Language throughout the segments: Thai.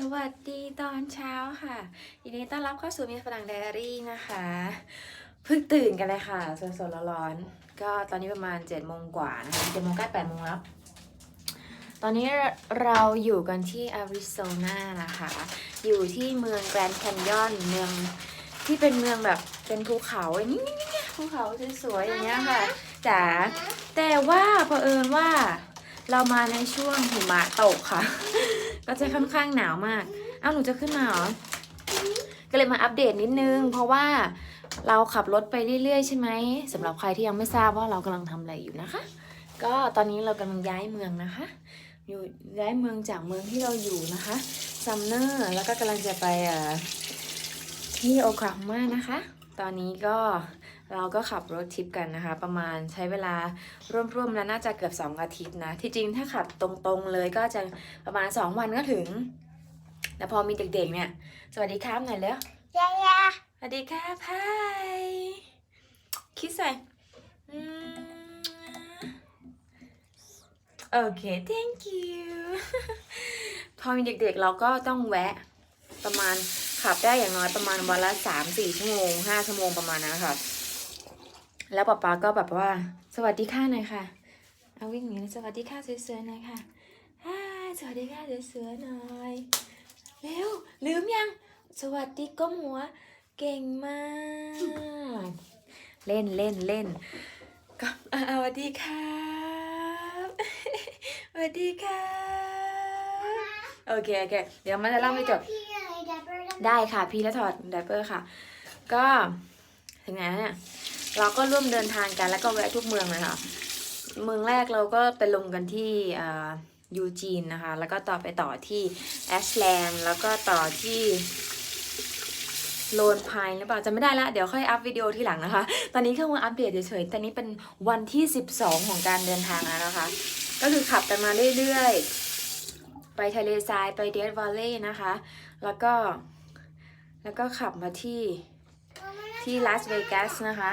สวัสดีตอนเช้าค่ะยินดีต้อนรับเข้าสู่มีฝรั่งไดอารี่นะคะเพิ่งตื่นกันเลยค่ะสดๆร้อนๆก็ตอนนี้ประมาณ7จ็ดโมงกว่านะคะเจ็ดโมงใกล้แปดโมงแล้ว ตอนนี้เราอยู่กันที่อาริโซนานะคะ อยู่ที่เมืองแกรนด์แคนยอนเมืองที่เป็นเมืองแบบเป็นภูเขาอย่างนี้นี่ๆๆภูเขาสวยๆอย่างเงี้ยค่ะจ๋าแต่ว่าเผอิญว่าเรามาในช่วงหิมะตกค่ะ ก็จะค่อนข้างหนาวมาก เอ้าหนูจะขึ้นมาเหรอ ก็เลยมาอัปเดตนิดนึง เพราะว่าเราขับรถไปเรื่อยๆ ใช่ไหมสำหรับใครที่ยังไม่ทราบว่าเรากำลังทำอะไรอยู่นะคะ ก็ตอนนี้เรากำลังย้ายเมืองนะคะ อยู่ย้ายเมืองจากเมืองที่เราอยู่นะคะซัมเนอร์แล้วก็กำลังจะไปเอ่อที่โอคลาโฮมานะคะ ตอนนี้ก็ เราก็ขับรถทริปกันนะคะ ประมาณใช้เวลาร่วมๆแล้วน่าจะเกือบ 2 อาทิตย์นะ ที่จริงถ้าขับตรงๆเลยก็จะประมาณ 2 วันก็ถึง แต่พอมีเด็กๆเนี่ย สวัสดีครับหน่อยแล้วยายาสวัสดีครับพายคิดใส่อืมโอเค thank you พอมีเด็กๆเราก็ต้องแวะประมาณขับได้อย่างน้อยประมาณวันละสามสี่ชั่วโมงห้าชั่วโมงประมาณนั้นค่ะ แล้วป๊าป๊าก็แบบว่า สวัสดีค่ะหน่อยค่ะ เอาวิ่งหนีเลยสวัสดีค่ะสวยๆหน่อยค่ะฮ่าสวัสดีค่ะสวยๆหน่อยเร็วลืมยัง สวัสดีก้มหัว เก่งมาก เล่นเล่นเล่นก็อ่าสวัสดีครับสวัสดีครับโอเคโอเคเดี๋ยวมันจะเล่าไม่จบพี่อะไรดับเบิลดับได้ค่ะ พี่และถอดไดเปอร์ค่ะ ก็ถึงไหนแล้วเนี่ย เราก็ร่วมเดินทางกันแล้วก็แวะทุกเมืองเลยค่ะเมืองแรกเราก็ไปลงกันที่ยูจีนนะคะ แล้วก็ต่อไปต่อที่แอชแลนด์แล้วก็ต่อที่โลนพายหรือเปล่าจำไม่ได้ละเดี๋ยวค่อยอัพวิดีโอที่หลังนะคะ ตอนนี้แค่มาอัปเดตเฉยๆแต่นี้เป็นวันที่ 12 ของการเดินทางแล้วนะคะ ก็คือขับกันมาเรื่อยๆ ไปทะเลทรายไปเดดวาลเล่นะคะ แล้วก็แล้วก็ขับมาที่ที่ลาสเวกัสนะคะ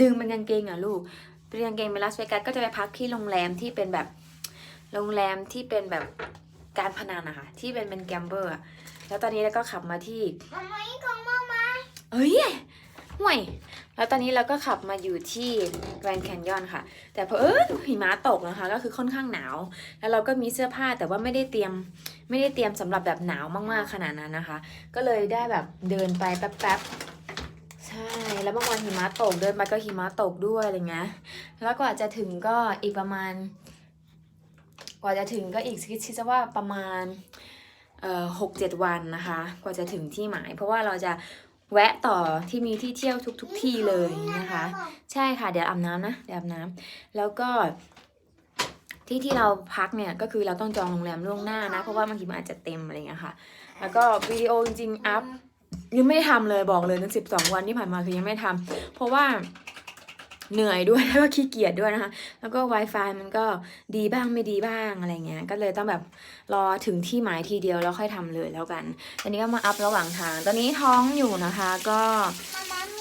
ดึงเป็นกางเกงอะลูกเป็นกางเกงไปลาสเวกัสก็จะไปพักที่โรงแรมที่เป็นแบบโรงแรมที่เป็นแบบการพนันนะคะที่เป็นเป็นแกมเบอร์อะแล้วตอนนี้เราก็ขับมาที่มาม่ของมามาเอ้ยห่วยแล้วตอนนี้เราก็ขับมาอยู่ที่แกรนด์แคนยอนค่ะ แต่เพอเออหิมะตกนะคะ ก็คือค่อนข้างหนาว แล้วเราก็มีเสื้อผ้าแต่ว่าไม่ได้เตรียมไม่ได้เตรียมสำหรับแบบหนาวมากๆขนาดนั้นนะคะ ก็เลยได้แบบเดินไปแป๊บๆ ช่แล้วบางวันหิมะตกเดินไปก็หิมะตกด้วยอะไรเงี้ยแล้วกว่าจะถึงก็อีกประมาณ กว่าจะถึงก็อีกคิดคิดซะว่าประมาณเอ่อหกเจ็ดวันนะคะ กว่าจะถึงที่หมาย เพราะว่าเราจะแวะต่อที่มีที่เที่ยวทุกๆทที่เลยนะคะ ใช่ค่ะเดี๋ยวอาบน้ำนะเดี๋ยวอาบน้ำแล้วก็ที่ที่เราพักเนี่ยก็คือเราต้องจองโรงแรมล่วงหน้านะ เพราะว่าบางทีมันอาจจะเต็มอะไรเงี้ยค่ะ แล้วก็วิดีโอจริงๆอัพ ยังไม่ทำเลยบอกเลยทั้งสิบสองวันที่ผ่านมาคือยังไม่ได้ทำเพราะว่าเหนื่อยด้วยแล้วก็ขี้เกียจด้วยนะคะ แล้วก็ Wi-Fi มันก็ดีบ้างไม่ดีบ้างอะไรเงี้ย ก็เลยต้องแบบรอถึงที่หมายทีเดียวแล้วค่อยทำเลยแล้วกันอันนี้ก็มาอัพระหว่างทาง ตอนนี้ท้องอยู่นะคะ ก็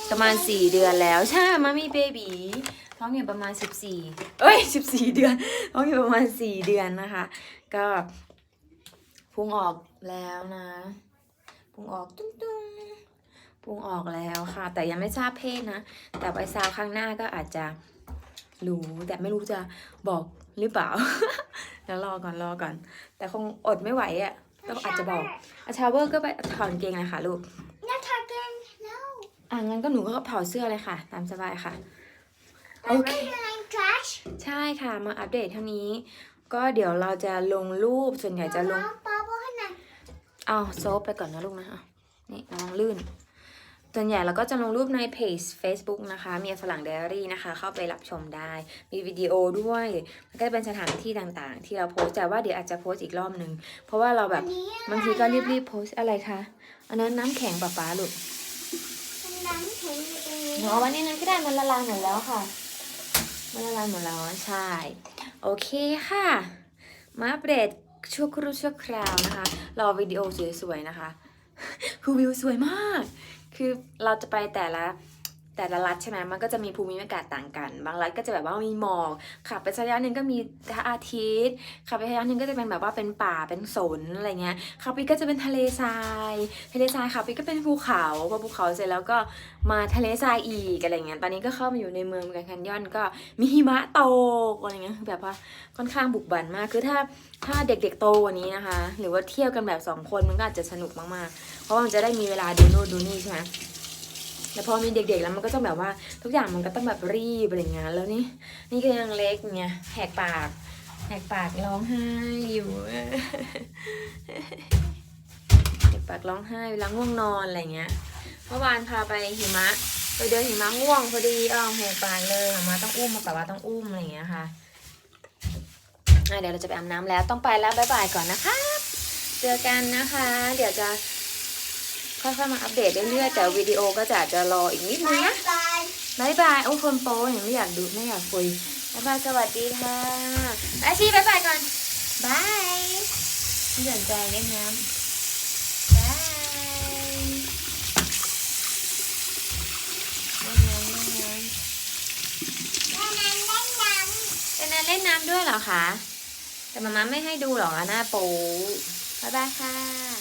ประมาณ4เดือนแล้ว ใช่มามีเบบีท้องอยู่ประมาณ14เอ้ย14เดือน ท้องอยู่ประมาณ4เดือนนะคะ ก็พุงออกแล้วนะ พุงออกตุ้งตุ้งพุงออกแล้วค่ะ แต่ยังไม่ทราบเพศนะ แต่ไปซาวข้างหน้าก็อาจจะรู้แต่ไม่รู้จะบอกหรือเปล่าแล้วรอก่อนรอก่อน แต่คงอดไม่ไหวอะ่ะก็อาจจะบอกอาชาเวอร์ก็ไปถอดกางเกงเลยค่ะลูกน่าทานกัน no อะงั้นก็หนูก็ถอดเสื้อเลยค่ะ ตามสบายค่ะโอเคเป็น trash ใช่ค่ะมาอัปเดตเท่านี้ ก็เดี๋ยวเราจะลงรูปส่วนใหญ่จะลง เอาโซฟไปก่อนนะลูกนะอะนี่ระวังลื่นส่วนใหญ่เราก็จะลงรูปในเพจ Facebook นะคะเมียฝรั่งไดอารี่นะคะ เข้าไปรับชมได้ มีวิดีโอด้วยแล้วก็เป็นสถานที่ต่างๆ ที่เราโพสต์แต่ว่าเดี๋ยวอาจจะโพสต์อีกรอบหนึ่งเพราะว่าเราแบบอันนี้บางทีก็รีบๆโพสต์อะไรคะอันนั้นน้ำแข็งปะป๊าลูกเป็นน้ำแข็งอยู่ตรงนี้หนูเอาไว้ในนั้นก็ได้มันละลายหมดแล้วค่ะ มันละลายหมดแล้วใช่ โอเคค่ะ มาอัปเดต ชั่วครู่ชั่วคราวนะคะ รอวิดีโอสวยๆนะคะคือวิวสวยมาก คือเราจะไปแต่ละ แต่ละรัฐใช่ไหมมันก็จะมีภูมิอากาศต่างกัน บางรัฐก็จะแบบว่ามีหมอกขับไประยะหนึ่งก็มีพระอาทิตย์ขับไประยะหนึ่งก็จะเป็นแบบว่าเป็นป่าเป็นสนอะไรเงี้ยขับไปก็จะเป็นทะเลทรายทะเลทรายขับไปก็เป็นภูเขาพอภูเขาเสร็จแล้วก็มาทะเลทรายอีกอะไรเงี้ยตอนนี้ก็เข้ามาอยู่ในเมืองกรนด์แคนย่อนก็มีหิมะตกอะไรเงี้ยคือแบบว่าค่อนข้างบุกบั่นมากคือถ้าถ้าเด็กๆโตกว่านี้นะคะ หรือว่าเที่ยวกันแบบสองคนมันก็อาจจะสนุกมากๆ เพราะว่ามันจะได้มีเวลาดูโน่นดูนี่ใช่ไหม แต่พอมีเด็กๆแล้วมันก็ต้องแบบว่าทุกอย่างมันก็ต้องแบบรีบอะไรเงี้ยแล้วนี่นี่ก็ยังเล็กไงแหกปากแหกปากร้องไห้อยู่แหกปากร้องไห้เวลาง่วงนอนอะไรเงี้ยเมื่อวานพาไปหิมะไปเดินหิมะง่วงพอดีอ้าวแหกปากเลยออกมาต้องอุ้มมาแบบว่าต้องอุ้มอะไรเงี้ยค่ะอะเดี๋ยวเราจะไปอาบน้ำแล้วต้องไปแล้วบ๊ายบายก่อนนะคะ เจอกันนะคะ เดี๋ยวจะ ค่อยๆมาอัปเดตเรื่อยๆแต่วิดีโอก็จะจะรออีกนิดนึงนะ Bye bye. บายบายโอ้คนโปยังไม่อยากดูไม่อยากคุยบายบายสวัสดีค่ะอาชีบายบายก่อนบายไม่สนใจเล่นน้ำบายเล่นน้ำเล่นน้ำ Bye bye. เป็นนันเล่นน้ำด้วยเหรอคะ แต่มาม่าไม่ให้ดูหรอกอะหน้าโป๊บายบายค่ะ